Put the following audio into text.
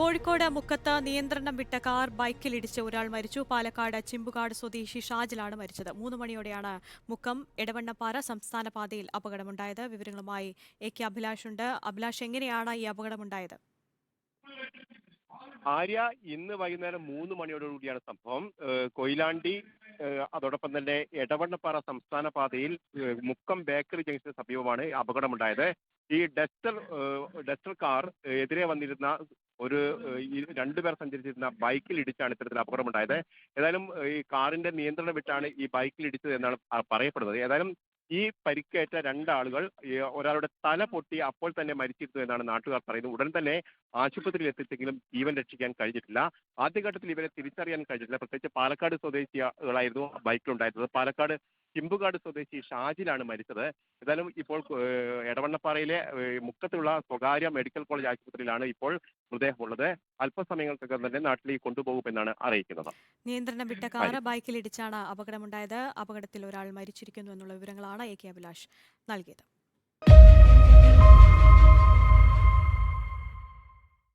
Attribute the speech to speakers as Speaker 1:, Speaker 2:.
Speaker 1: കോഴിക്കോട് മുക്കത്ത് നിയന്ത്രണം വിട്ട കാർ ബൈക്കിലിടിച്ച് ഒരാൾ മരിച്ചു. പാലക്കാട് ചിമ്പുകാട് സ്വദേശി ഷാജിലാണ് മരിച്ചത്. മൂന്ന് മണിയോടെയാണ് മുക്കം എടവണ്ണപ്പാറ സംസ്ഥാന പാതയിൽ അപകടമുണ്ടായത്. വിവരങ്ങളുമായി എ കെ അഭിലാഷ് ഉണ്ട്. അഭിലാഷ് എങ്ങനെയാണ് ഈ അപകടമുണ്ടായത്?
Speaker 2: ആര്യ ഇന്ന് വൈകുന്നേരം മൂന്ന് മണിയോടുകൂടിയാണ് സംഭവം. കൊയിലാണ്ടി അതോടൊപ്പം തന്നെ എടവണ്ണപ്പാറ സംസ്ഥാന പാതയിൽ മുക്കം ബേക്കറി ജംഗ്ഷന് സമീപമാണ് അപകടമുണ്ടായത്. ഈ ഡസ്റ്റർ ഡസ്റ്റർ കാർ എതിരെ വന്നിരുന്ന ഒരു ഏഹ് പേർ സഞ്ചരിച്ചിരുന്ന ബൈക്കിൽ ഇടിച്ചാണ് ഇത്തരത്തിൽ അപകടമുണ്ടായത്. ഏതായാലും ഈ കാറിന്റെ നിയന്ത്രണം വിട്ടാണ് ഈ ബൈക്കിൽ ഇടിച്ചത് എന്നാണ് പറയപ്പെടുന്നത്. ഏതായാലും ഈ പരിക്കേറ്റ രണ്ടാളുകൾ ഒരാളുടെ തല പൊട്ടി അപ്പോൾ തന്നെ മരിച്ചിരുന്നു എന്നാണ് നാട്ടുകാർ പറയുന്നത്. ഉടൻ തന്നെ ആശുപത്രിയിൽ എത്തിച്ചെങ്കിലും ജീവൻ രക്ഷിക്കാൻ കഴിഞ്ഞിട്ടില്ല. ആദ്യഘട്ടത്തിൽ ഇവരെ തിരിച്ചറിയാൻ കഴിഞ്ഞിട്ടില്ല. പ്രത്യേകിച്ച് പാലക്കാട് സ്വദേശികളായിരുന്നു ബൈക്കിലുണ്ടായിരുന്നത്. പാലക്കാട് ചിമ്പുകാട് സ്വദേശി ഷാജിലാണ് മരിച്ചത്. ഏതായാലും ഇപ്പോൾ എടവണ്ണപ്പാറയിലെ മുക്കത്തുള്ള സ്വകാര്യ മെഡിക്കൽ കോളേജ് ആശുപത്രിയിലാണ് ഇപ്പോൾ മൃതദേഹമുള്ളത്. അല്പസമയങ്ങൾക്കകം തന്നെ നാട്ടിലേക്ക് കൊണ്ടുപോകുമെന്നാണ് അറിയിക്കുന്നത്.
Speaker 1: നിയന്ത്രണം വിട്ട കാർ ബൈക്കിലിടിച്ചാണ് അപകടമുണ്ടായത്. അപകടത്തിൽ ഒരാൾ മരിച്ചിരിക്കുന്നു എന്നുള്ള വിവരങ്ങളാണ് എ കെ അഭിലാഷ് നൽകിയത്.